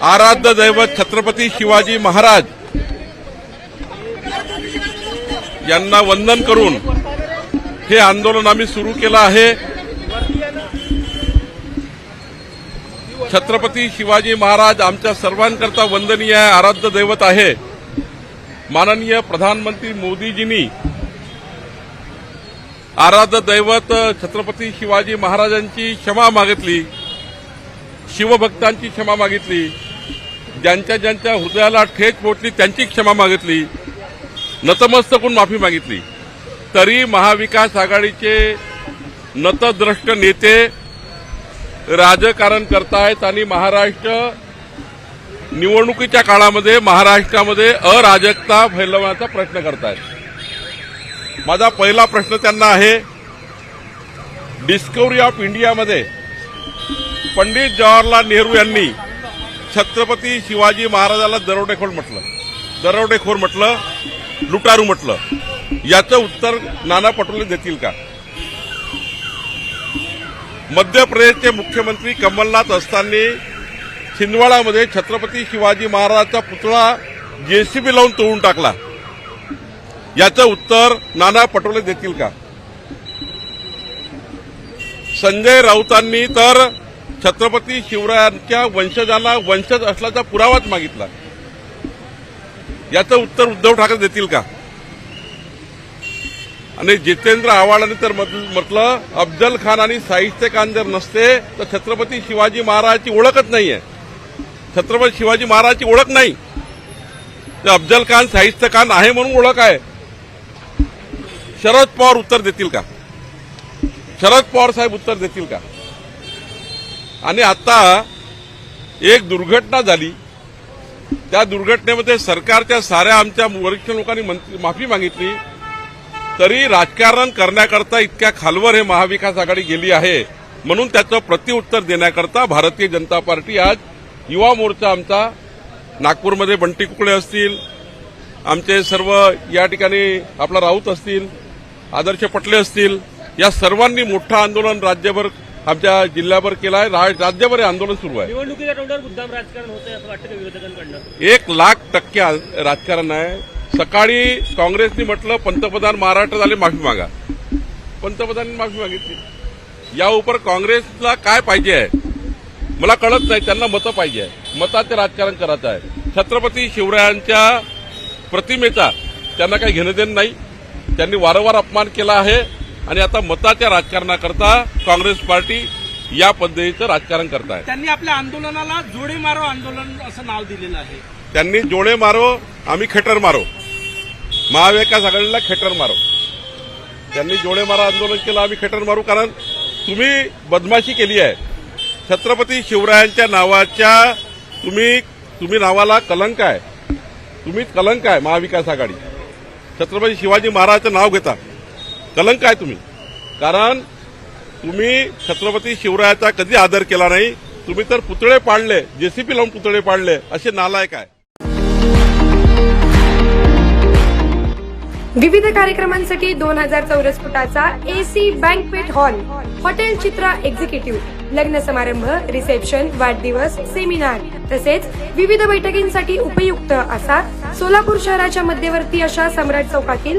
आराध्य दैवत छत्रपती शिवाजी महाराज यांना वंदन करून हे आंदोलन आम्ही सुरू केलं आहे. छत्रपती शिवाजी महाराज आमच्या सर्वांकरता वंदनीय आहे आराध्य दैवत आहे. माननीय प्रधानमंत्री मोदीजींनी आराध्य दैवत छत्रपती शिवाजी महाराजांची क्षमा मागितली शिवभक्तांची क्षमा मागितली. ज्यांच्या ज्यांच्या हृदयाला ठेच पोचली त्यांची क्षमा मागितली. नतमस्तक होऊन माफी मागितली. तरी महाविकास आघाडीचे नतद्रष्ट नेते राजकारण करतायत आणि महाराष्ट्र निवडणुकीच्या काळामध्ये महाराष्ट्रामध्ये अराजकता फैलवण्याचा प्रयत्न करतायत. माझा पहिला प्रश्न त्यांना आहे डिस्कवरी ऑफ इंडियामध्ये पंडित जवाहरलाल नेहरू यांनी छत्रपती शिवाजी महाराजाला दरोडेखोर म्हटलं. दरोडेखोर म्हटलं लुटारू म्हटलं. याचं उत्तर नाना पटोले देतील का? मध्य प्रदेशचे मुख्यमंत्री कमलनाथ असताना छिंदवाडामध्ये छत्रपती शिवाजी महाराजांचा पुतळा जेसीबी लावून तोडून टाकला. याचं उत्तर नाना पटोले देतील का? संजय राऊतांनी तर छत्रपती शिवरायांच्या वंशजांना वंशज असल्याचा पुरावाच मागितला. याचं उत्तर उद्धव ठाकरे देतील का? आणि जितेंद्र आव्हाडांनी तर म्हटलं अफजल खान आणि साहित्य खान जर नसते तर छत्रपती शिवाजी महाराजांची ओळखच नाहीये. छत्रपती शिवाजी महाराजांची ओळख नाही. तर अफजल खान साहित्य खान आहे म्हणून ओळख आहे. शरद पवार उत्तर देतील का? शरद पवार साहेब उत्तर देतील का? आणि आता एक दुर्घटना झाली. त्या दुर्घटनेमध्ये सरकारच्या साऱ्या आमच्या वरिष्ठ लोकांनी माफी मागितली. तरी राजकारण करण्याकरता इतक्या खालवर हे महाविकास आघाडी गेली आहे. म्हणून त्याचं प्रतिउत्तर देण्याकरता भारतीय जनता पार्टी आज युवा मोर्चा आमचा नागपूरमध्ये बंटी कुकडे असतील आमचे सर्व या ठिकाणी आपला राऊत असतील आदर्श पटले असतील या सर्वांनी मोठं आंदोलन राज्यभर आमच्या जिल्ह्याभर केलं आहे राज्यभर हे आंदोलन सुरू आहे. निवडणुकीच्या तोंडावर मुद्दाम राजकारण होतंय असं वाटतं विरोधकांकडनं एक लाख टक्के राजकारण आहे. सकाळी काँग्रेसनी म्हटलं पंतप्रधान महाराष्ट्र झाले माफी मागा. पंतप्रधानांनी माफी मागितली. या उपर काँग्रेसला काय पाहिजे आहे? मला कळत नाही त्यांना मतं पाहिजे आहे. मताचे राजकारण करायचं आहे. छत्रपती शिवरायांच्या प्रतिमेचा त्यांना काही घेणं देणं नाही. त्यांनी वारंवार अपमान केला आहे. आणि आता मताच्या राजकारणाकरता काँग्रेस पार्टी या पद्धतीचं राजकारण करत आहे त्यांनी आपल्या आंदोलनाला जोडे मारो आंदोलन असं नाव दिलेलं आहे. त्यांनी जोडे मारो आम्ही खेटर मारो. महाविकास आघाडीला खेटर मारो. त्यांनी जोडे मारा आंदोलन केलं आम्ही खेटर मारू. कारण तुम्ही बदमाशी केली आहे. छत्रपती शिवरायांच्या नावाच्या तुम्ही तुम्ही नावाला कलंक आहे. तुम्ही कलंक आहे महाविकास आघाडी. छत्रपती शिवाजी महाराजांचं नाव घेता. कलंक आहे तुम्ही. कारण तुम्ही छत्रपती शिवरायाचा कधी आदर केला नाही तुम्ही तर पुतळे पाडले जेसीपी लावून पुतळे पाडले असे नालायक आहे. विविध कार्यक्रमांसाठी दोन हजार चौरस फुटाचा AC banquet hall hotel Chitra executive लग्न समारंभ रिसेप्शन वाढदिवस सेमिनार तसेच विविध बैठकींसाठी उपयुक्त असा सोलापूर शहराच्या मध्यवर्ती अशा सम्राट चौकातील